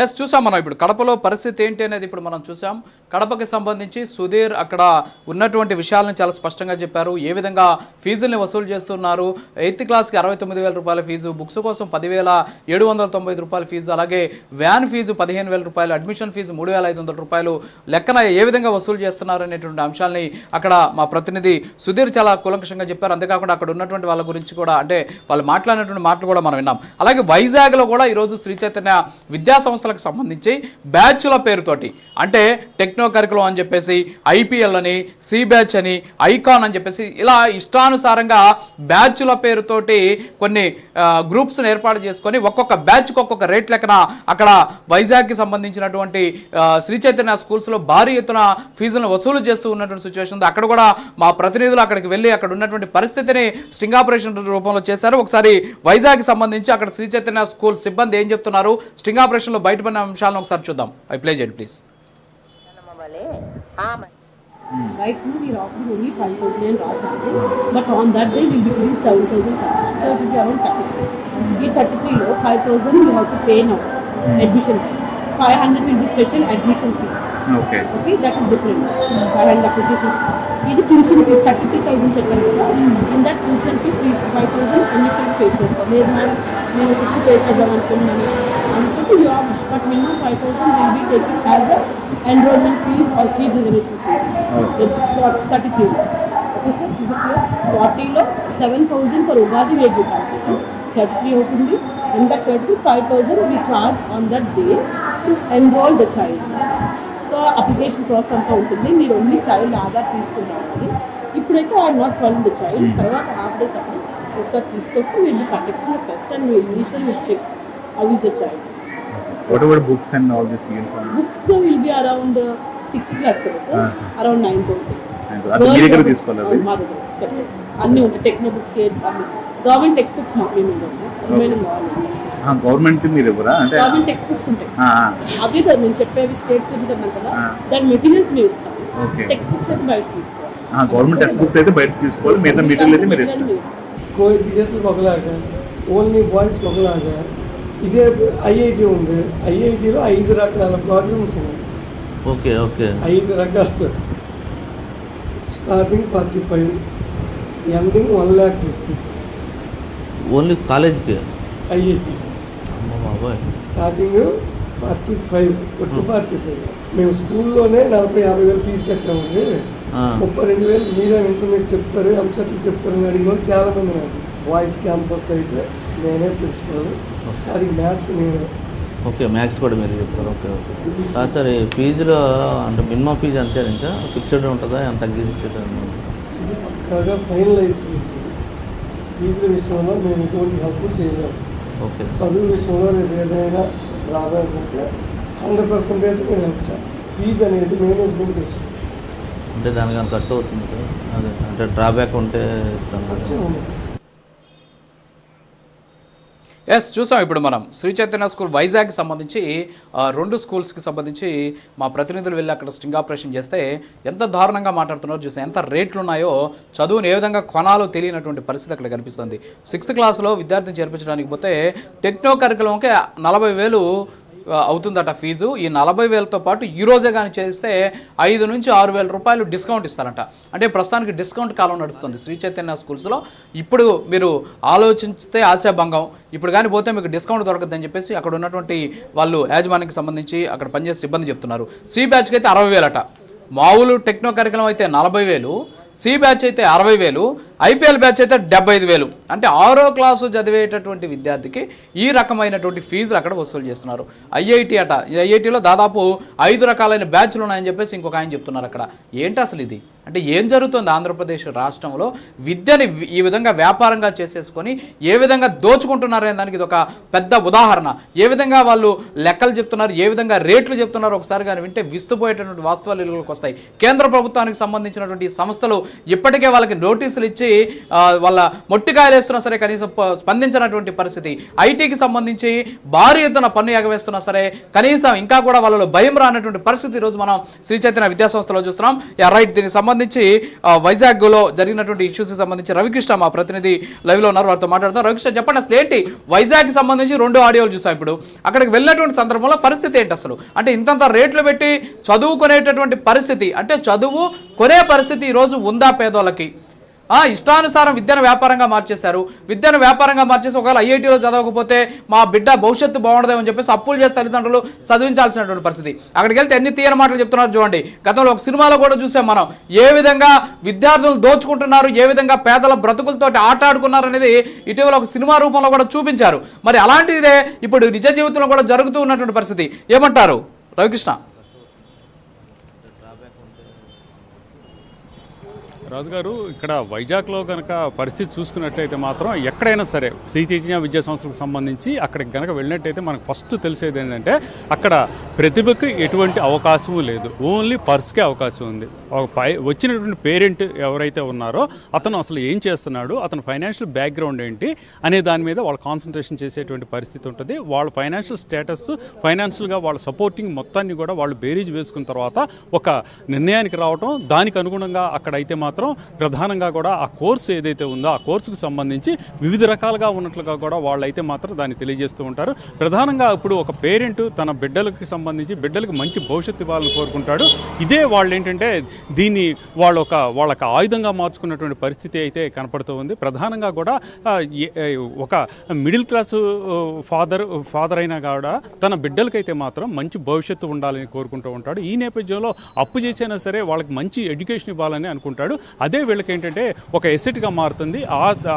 Yes చూసాం మనం ఇప్పుడు కడపలో పరిస్థితి ఏంటి అనేది ఇప్పుడు మనం చూసాం. కడపకి సంబంధించి సుధీర్ అక్కడ ఉన్నటువంటి విషయాలను చాలా స్పష్టంగా చెప్పారు. ఏ విధంగా ఫీజుల్ని వసూలు చేస్తున్నారు? ఎయిత్ క్లాస్కి అరవై తొమ్మిది వేల రూపాయల ఫీజు బుక్స్ కోసం పదివేల ఏడు వందల తొంభై రూపాయల ఫీజు అలాగే వ్యాన్ ఫీజు పదిహేను వేల రూపాయలు అడ్మిషన్ ఫీజు మూడు వేల ఐదు వందల రూపాయలు. లెక్కన ఏ విధంగా వసూలు చేస్తున్నారు అనేటువంటి అంశాలని అక్కడ మా ప్రతినిధి సుధీర్ చాలా కూలంకషంగా చెప్పారు. అంతేకాకుండా అక్కడ ఉన్నటువంటి వాళ్ళ గురించి కూడా అంటే వాళ్ళు మాట్లాడినటువంటి మాటలు కూడా మనం విన్నాం. అలాగే వైజాగ్లో కూడా ఈరోజు శ్రీ చైతన్య విద్యా సంస్థలకు సంబంధించి బ్యాచ్ల పేరుతోటి అంటే టెక్నో కరికులం అని చెప్పేసి ఐపీఎల్ అని సి బ్యాచ్ అని ఐకాన్ అని చెప్పేసి ఇలా ఇష్టానుసారంగా బ్యాచ్ల పేరుతోటి కొన్ని గ్రూప్స్ను ఏర్పాటు చేసుకొని ఒక్కొక్క బ్యాచ్కి ఒక్కొక్క రేట్ లెక్కన అక్కడ వైజాగ్కి సంబంధించినటువంటి శ్రీ చైతన్య స్కూల్స్లో భారీ ఎత్తున ఫీజులను వసూలు చేస్తూ ఉన్నటువంటి సిచ్యువేషన్ ఉంది. అక్కడ కూడా మా ప్రతినిధులు అక్కడికి వెళ్ళి అక్కడ ఉన్నటువంటి పరిస్థితిని స్టింగ్ ఆపరేషన్ రూపంలో చేశారు. ఒకసారి వైజాగ్కి సంబంధించి అక్కడ శ్రీ చైతన్య స్కూల్ సిబ్బంది ఏం చెప్తున్నారు? స్టింగ్ ఆపరేషన్లో బయటపడిన అంశాలను ఒకసారి చూద్దాం. ఐ ప్లే చేయండి please five thousand but on that day will be seven thousand around thirty ఈ థర్టీ త్రీలో five thousand you have to pay now admission five hundred special admission fees. Okay. Okay, that is different. Mm. 500 application ఇది tuition fee thirty three thousand చెప్పాను కదా. In that tuition fee three five thousand admission pay చేస్తాం లేదు madam నేను ఇప్పుడు pay చేద్దాం అనుకున్నాను అనుకుంటే you of but minimum five thousand will be taking as a enrolment fees or seat reservation fees it's thirty three okay sir is ఫార్టీలో seven thousand for Ugadi rate thirty three అవుతుంది. In that thirty five thousand we charge on that day to enrol the child so application process అంతా ఉంటుంది. మీరు only child Aadhaar తీసుకున్నారు ఇప్పుడైతే I not calling the child తర్వాత half days అప్పుడు ఒకసారి తీసుకొస్తే మీరు conducting test and initial will check how is the child what about books and all this uniforms books will be around sixth class కదా sir. Around nine thousand తీసుకోవాలి మా దగ్గర. అన్నీ ఉంటాయి. టెక్నో బుక్స్ అన్ని. గవర్నమెంట్ టెక్స్ట్ బుక్స్ మాకు మేము remaining government మీరు ఇవ్వరా? అంటే గవర్నమెంట్ టెక్స్ట్ బుక్స్ ఉంటాయి. ఆ, అవి కదా మేము చెప్పేవి స్టేట్ అన్నాం కదా. దాని మెటీరియల్స్ మేము ఇస్తాం. ఓకే. టెక్స్ట్ బుక్స్ అయితే బయట తీసుకోవాలి. ఆ, గవర్నమెంట్ టెక్స్ట్ బుక్స్ అయితే బయట తీసుకోవాలి మిగతా మెటీరియల్ అయితే మీరు ఇస్తారు. కో ఎడ్యుకేషన్ ఒకలాగా ఓన్లీ బాయ్స్కి ఒకలాగా ఇదే ఐఐటి ఉంది. ఐఐటిలో ఐదు రకాల ప్రాబ్లమ్స్ ఉన్నాయి. Okay okay. ఐదు రకాలు starting forty five ending one lakh fifty only కాలేజ్కి ఐఐటి. స్టార్టింగ్ ఫార్టీ ఫైవ్ ఒట్టి ఫార్టీ ఫైవ్. మేము స్కూల్లోనే నలభై యాభై వేలు ఫీజు కట్టామండి. ముప్పై రెండు వేలు మీరే ఇంటర్మీడియట్ చెప్తారు ఎంసెట్లు చెప్తారు అని అడిగిన వాళ్ళు చాలా మంది నాకు బాయ్స్ క్యాంపస్ అయితే నేనే ప్రిన్సిపల్. అది మ్యాథ్స్ నేనే ఓకే మ్యాథ్స్ కూడా మీరు చెప్తారు. Okay okay. సరే ఫీజులో అంటే మినిమం ఫీజు అంతే ఇంకా? ఫిక్స్డ్ ఉంటుందా? ఎంత తగ్గించడం ఇది పక్కాగా ఫైనలైజ్ ఫీజు. ఫీజుల విషయంలో మేము ఎటువంటి హెల్ప్ చేయలేము. ఓకే చదువు విషయంలో రేపు ఏదైనా రాబోతుంటే హండ్రెడ్ పర్సెంటేజ్ నేను హెల్ప్ చేస్తాను. ఫీజు అనేది మేనేజ్మెంట్ విషయం అంటే దానికి ఖర్చు అవుతుంది సార్? అదే అంటే డ్రాబ్యాక్ ఉంటే ఇస్తాను ఖర్చు ఎస్ చూసాం ఇప్పుడు మనం. శ్రీ చైతన్య స్కూల్ వైజాగ్కి సంబంధించి రెండు స్కూల్స్కి సంబంధించి మా ప్రతినిధులు వెళ్ళి అక్కడ స్టింగ్ ఆపరేషన్ చేస్తే ఎంత దారుణంగా మాట్లాడుతున్నారో చూసాం. ఎంత రేట్లు ఉన్నాయో చదువుని ఏ విధంగా కొనాలో తెలియనటువంటి పరిస్థితి అక్కడ కనిపిస్తుంది. సిక్స్త్ క్లాస్లో విద్యార్థిని చేర్పించడానికి పోతే టెక్నో కరికులంకి నలభై వేలు అవుతుందట ఫీజు. ఈ నలభై వేలతో పాటు ఈ రోజే కానీ చేస్తే ఐదు నుంచి ఆరు వేల రూపాయలు డిస్కౌంట్ ఇస్తారంట. అంటే ప్రస్తుతానికి డిస్కౌంట్ కాలం నడుస్తుంది శ్రీ చైతన్య స్కూల్స్లో. ఇప్పుడు మీరు ఆలోచిస్తే ఆశాభంగం. ఇప్పుడు కానీ పోతే మీకు డిస్కౌంట్ దొరకదని చెప్పేసి అక్కడ ఉన్నటువంటి వాళ్ళు యాజమాన్యానికి సంబంధించి అక్కడ పనిచేసే సిబ్బంది చెప్తున్నారు. సి బ్యాచ్కి అయితే అరవై వేలట. మామూలు టెక్నో కరికులం అయితే నలభై వేలు. సి బ్యాచ్ అయితే అరవై వేలు. ఐపీఎల్ బ్యాచ్ అయితే డెబ్బై ఐదు వేలు. అంటే ఆరో క్లాసు చదివేటటువంటి విద్యార్థికి ఈ రకమైనటువంటి ఫీజులు అక్కడ వసూలు చేస్తున్నారు. ఐఐటి అట. ఈ ఐఐటిలో దాదాపు ఐదు రకాలైన బ్యాచ్లు ఉన్నాయని చెప్పేసి ఇంకొక ఆయన చెప్తున్నారు అక్కడ. ఏంటి అసలు ఇది? అంటే ఏం జరుగుతుంది ఆంధ్రప్రదేశ్ రాష్ట్రంలో? విద్యని ఈ విధంగా వ్యాపారంగా చేసేసుకొని ఏ విధంగా దోచుకుంటున్నారనే దానికి ఇది ఒక పెద్ద ఉదాహరణ. ఏ విధంగా వాళ్ళు లెక్కలు చెప్తున్నారు? ఏ విధంగా రేట్లు చెప్తున్నారు? ఒకసారి కానీ వింటే విస్తుపోయేటటువంటి వాస్తవాలు ఇళ్ళకి వస్తాయి. కేంద్ర ప్రభుత్వానికి సంబంధించినటువంటి సంస్థలు ఇప్పటికే వాళ్ళకి నోటీసులు ఇచ్చి వాళ్ళ మొట్టికాయలు వేస్తున్నా సరే కనీసం స్పందించినటువంటి పరిస్థితి. ఐటీకి సంబంధించి భారీ ఎత్తున పన్ను ఎగవేస్తున్నా సరే కనీసం ఇంకా కూడా వాళ్ళలో భయం రానటువంటి పరిస్థితి ఈరోజు మనం శ్రీ చైతన్య విద్యాసంస్థలో చూస్తున్నాం. రైట్ దీనికి సంబంధించి వైజాగ్లో జరిగినటువంటి ఇష్యూస్కి సంబంధించి రవికృష్ణ మా ప్రతినిధి లైవ్లో ఉన్నారు. వారితో మాట్లాడతాం రవికృష్ణ చెప్పండి అసలు ఏంటి? వైజాగ్కి సంబంధించి రెండు ఆడియోలు చూసాం ఇప్పుడు. అక్కడికి వెళ్ళినటువంటి సందర్భంలో పరిస్థితి ఏంటి అసలు? అంటే ఇంతంత రేట్లు పెట్టి చదువుకునేటటువంటి పరిస్థితి అంటే చదువు కొనే పరిస్థితి ఈరోజు ఉందా పేదోళ్ళకి? ఇష్టానుసారం విద్యను వ్యాపారంగా మార్చేశారు. విద్యను వ్యాపారంగా మార్చేసి ఒకవేళ ఐఐటీలో చదవకపోతే మా బిడ్డ భవిష్యత్తు బాగుండదేమని చెప్పేసి అప్పులు చేసి తల్లిదండ్రులు చదివించాల్సినటువంటి పరిస్థితి. అక్కడికి వెళ్తే ఎన్ని తీయని మాటలు చెప్తున్నారు చూడండి. గతంలో ఒక సినిమాలో కూడా చూసాం మనం. ఏ విధంగా విద్యార్థులు దోచుకుంటున్నారు ఏ విధంగా పేదల బ్రతుకులతోటి ఆటాడుకున్నారు అనేది ఇటీవల ఒక సినిమా రూపంలో కూడా చూపించారు. మరి అలాంటిదే ఇప్పుడు నిజ జీవితంలో కూడా జరుగుతూ ఉన్నటువంటి పరిస్థితి. ఏమంటారు? రవికృష్ణ. రాజుగారు ఇక్కడ వైజాగ్లో కనుక పరిస్థితి చూసుకున్నట్టయితే మాత్రం ఎక్కడైనా సరే శ్రీ చైతన్య విద్యా సంస్థలకు సంబంధించి అక్కడికి కనుక వెళ్ళినట్టయితే మనకు ఫస్ట్ తెలిసేది ఏంటంటే అక్కడ ప్రతిభకు ఎటువంటి అవకాశము లేదు. ఓన్లీ పర్స్కే అవకాశం ఉంది. ఒక పై వచ్చినటువంటి పేరెంట్ ఎవరైతే ఉన్నారో అతను అసలు ఏం చేస్తున్నాడు అతను ఫైనాన్షియల్ బ్యాక్గ్రౌండ్ ఏంటి అనే దాని మీద వాళ్ళు కాన్సన్ట్రేషన్ చేసేటువంటి పరిస్థితి ఉంటుంది. వాళ్ళ ఫైనాన్షియల్ స్టేటస్ ఫైనాన్షియల్గా వాళ్ళ సపోర్టింగ్ మొత్తాన్ని కూడా వాళ్ళు బేరీజ్ వేసుకున్న తర్వాత ఒక నిర్ణయానికి రావటం దానికి అనుగుణంగా అక్కడ అయితే మాత్రం ప్రధానంగా కూడా ఆ కోర్సు ఏదైతే ఉందో ఆ కోర్సుకు సంబంధించి వివిధ రకాలుగా ఉన్నట్లుగా కూడా వాళ్ళు అయితే మాత్రం దాన్ని తెలియజేస్తూ ఉంటారు. ప్రధానంగా ఇప్పుడు ఒక పేరెంట్ తన బిడ్డలకు సంబంధించి బిడ్డలకు మంచి భవిష్యత్తు ఇవ్వాలని కోరుకుంటాడు. ఇదే వాళ్ళు ఏంటంటే దీన్ని వాళ్ళు ఒక వాళ్ళకి ఆయుధంగా మార్చుకున్నటువంటి పరిస్థితి అయితే కనపడుతూ ఉంది. ప్రధానంగా కూడా ఒక మిడిల్ క్లాస్ ఫాదర్ ఫాదర్ అయినా కూడా తన బిడ్డలకైతే మాత్రం మంచి భవిష్యత్తు ఉండాలని కోరుకుంటూ ఉంటాడు. ఈ నేపథ్యంలో అప్పు చేసైనా సరే వాళ్ళకి మంచి ఎడ్యుకేషన్ ఇవ్వాలని అనుకుంటాడు. అదే వీళ్ళకి ఏంటంటే ఒక ఎసెట్గా మారుతుంది.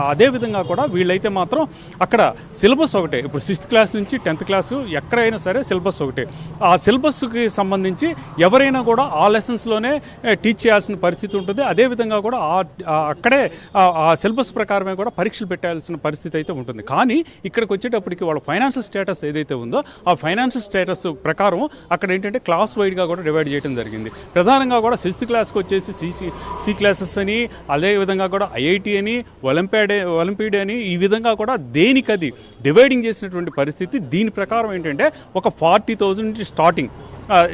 అదే విధంగా కూడా వీళ్ళైతే మాత్రం అక్కడ సిలబస్ ఒకటే. ఇప్పుడు సిక్స్త్ క్లాస్ నుంచి టెన్త్ క్లాస్ ఎక్కడైనా సరే సిలబస్ ఒకటే. ఆ సిలబస్కి సంబంధించి ఎవరైనా కూడా ఆ లెసన్స్లోనే టీచ్ చేయాల్సిన పరిస్థితి ఉంటుంది. అదేవిధంగా కూడా ఆ అక్కడే ఆ- సిలబస్ ప్రకారమే కూడా పరీక్షలు పెట్టాల్సిన పరిస్థితి అయితే ఉంటుంది. కానీ ఇక్కడికి వచ్చేటప్పటికి వాళ్ళ ఫైనాన్షియల్ స్టేటస్ ఏదైతే ఉందో ఆ ఫైనాన్షియల్ స్టేటస్ ప్రకారం అక్కడ ఏంటంటే క్లాస్ వైడ్గా కూడా డివైడ్ చేయడం జరిగింది. ప్రధానంగా కూడా సిక్స్త్ క్లాస్కి వచ్చేసి సిసి సి ఎన్ఎస్ఎస్ అని అదే విధంగా కూడా ఐఐటి అని ఒలింపియాడ్ ఒలింపియాడ్ అని ఈ విధంగా కూడా దేనికది డివైడింగ్ చేసినటువంటి పరిస్థితి దీని ప్రకారం ఏంటంటే ఒక ఫార్టీ థౌజండ్ నుంచి స్టార్టింగ్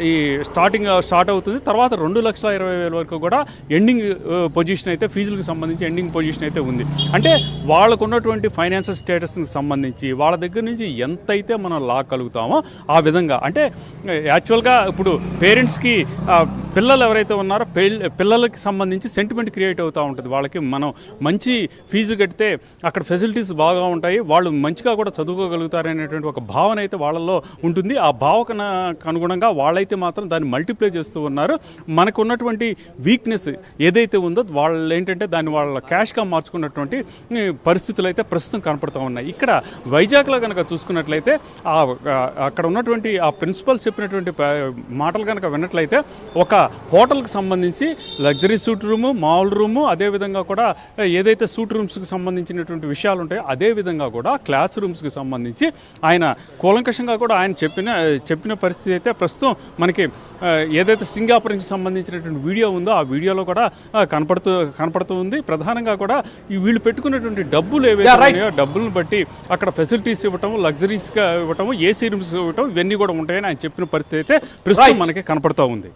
ఈ స్టార్టింగ్ స్టార్ట్ అవుతుంది. తర్వాత రెండు లక్షల ఇరవై వేల వరకు కూడా ఎండింగ్ పొజిషన్ అయితే ఫీజులకు సంబంధించి ఎండింగ్ పొజిషన్ అయితే ఉంది. అంటే వాళ్ళకు ఉన్నటువంటి ఫైనాన్షియల్ స్టేటస్కి సంబంధించి వాళ్ళ దగ్గర నుంచి ఎంతైతే మనం లాగలుగుతామో ఆ విధంగా అంటే యాక్చువల్గా ఇప్పుడు పేరెంట్స్కి పిల్లలు ఎవరైతే ఉన్నారో పిల్లలకి సంబంధించి సెంటిమెంట్ క్రియేట్ అవుతూ ఉంటుంది. వాళ్ళకి మనం మంచి ఫీజు కడితే అక్కడ ఫెసిలిటీస్ బాగా ఉంటాయి. వాళ్ళు మంచిగా కూడా చదువుకోగలుగుతారనేటువంటి ఒక భావన అయితే వాళ్ళల్లో ఉంటుంది. ఆ భావన అనుగుణంగా వాళ్ళైతే మాత్రం దాన్ని మల్టిప్లై చేస్తూ ఉన్నారు. మనకు ఉన్నటువంటి వీక్నెస్ ఏదైతే ఉందో వాళ్ళు ఏంటంటే దాన్ని వాళ్ళ క్యాష్గా మార్చుకున్నటువంటి పరిస్థితులు అయితే ప్రస్తుతం కనపడుతూ ఉన్నాయి. ఇక్కడ వైజాగ్లో కనుక చూసుకున్నట్లయితే ఆ అక్కడ ఉన్నటువంటి ఆ ప్రిన్సిపల్ చెప్పినటువంటి మాటలు కనుక విన్నట్లయితే ఒక హోటల్కి సంబంధించి లగ్జరీ సూట్ రూము మామూలు రూము అదేవిధంగా కూడా ఏదైతే సూట్ రూమ్స్కి సంబంధించినటువంటి విషయాలు ఉంటాయో అదే విధంగా కూడా క్లాస్ రూమ్స్కి సంబంధించి ఆయన కూలంకషంగా కూడా ఆయన చెప్పిన చెప్పిన పరిస్థితి అయితే ప్రస్తుతం మనకి ఏదైతే సింగాపురంకి సంబంధించినటువంటి వీడియో ఉందో ఆ వీడియోలో కూడా కనపడుతూ కనపడుతూ ఉంది ప్రధానంగా కూడా ఈ వీళ్ళు పెట్టుకున్నటువంటి డబ్బులు ఏవైతే. ఉన్నాయో డబ్బులను బట్టి అక్కడ ఫెసిలిటీస్ ఇవ్వటం లగ్జరీస్గా ఇవ్వటం ఏసీ రూమ్స్ ఇవ్వటం ఇవన్నీ కూడా ఉంటాయని ఆయన చెప్పిన పరిస్థితి అయితే ప్రస్తుతం. మనకి కనపడుతూ ఉంది